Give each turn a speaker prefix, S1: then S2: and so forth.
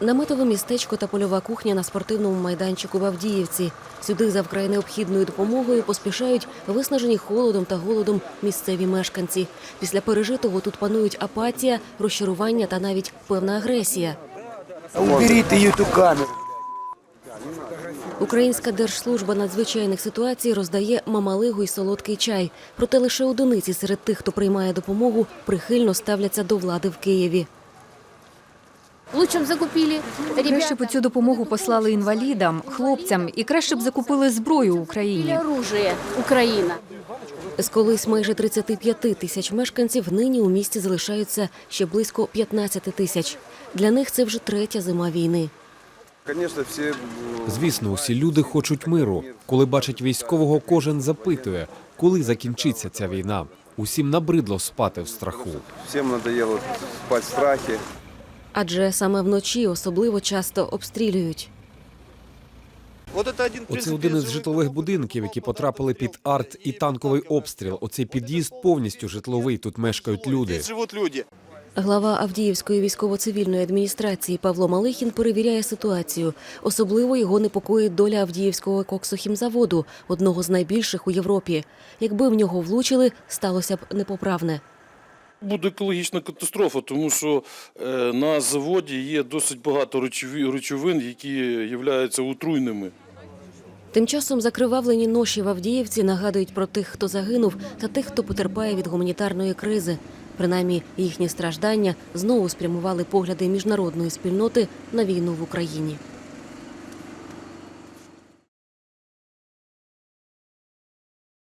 S1: Наметове містечко та польова кухня на спортивному майданчику в Авдіївці. Сюди за вкрай необхідною допомогою поспішають виснажені холодом та голодом місцеві мешканці. Після пережитого тут панують апатія, розчарування та навіть певна агресія.
S2: Уберите ее эту камеру.
S1: Українська держслужба надзвичайних ситуацій роздає мамалигу й солодкий чай. Проте лише одиниці серед тих, хто приймає допомогу, прихильно ставляться до влади в Києві.
S3: Лучше б закупили
S4: Краще б цю допомогу послали інвалідам, хлопцям і краще б закупили зброю Україні.
S3: оружие Україна.
S1: З колись майже 35 тисяч мешканців нині у місті залишаються ще близько 15 тисяч. Для них це вже третя зима війни.
S5: Конечно, всі
S6: Звісно, усі люди хочуть миру. Коли бачать військового, кожен запитує, коли закінчиться ця війна. Усім набридло спати в страху.
S5: всім надоело спати в страхі.
S1: Адже саме вночі особливо часто обстрілюють.
S6: Оце один із житлових будинків, які потрапили під арт і танковий обстріл. Оцей під'їзд повністю житловий. Тут мешкають люди.
S7: живут люди.
S1: Глава Авдіївської військово-цивільної адміністрації Павло Малихін перевіряє ситуацію. Особливо його непокоїть доля Авдіївського коксохімзаводу, одного з найбільших у Європі. Якби в нього влучили, сталося б непоправне.
S8: Буде екологічна катастрофа, тому що е, на заводі є досить багато речовин, які являються отруйними.
S1: Тим часом закривавлені ноші в Авдіївці нагадують про тих, хто загинув, та тих, хто потерпає від гуманітарної кризи. Принаймні, їхні страждання знову спрямували погляди міжнародної спільноти на війну в Україні.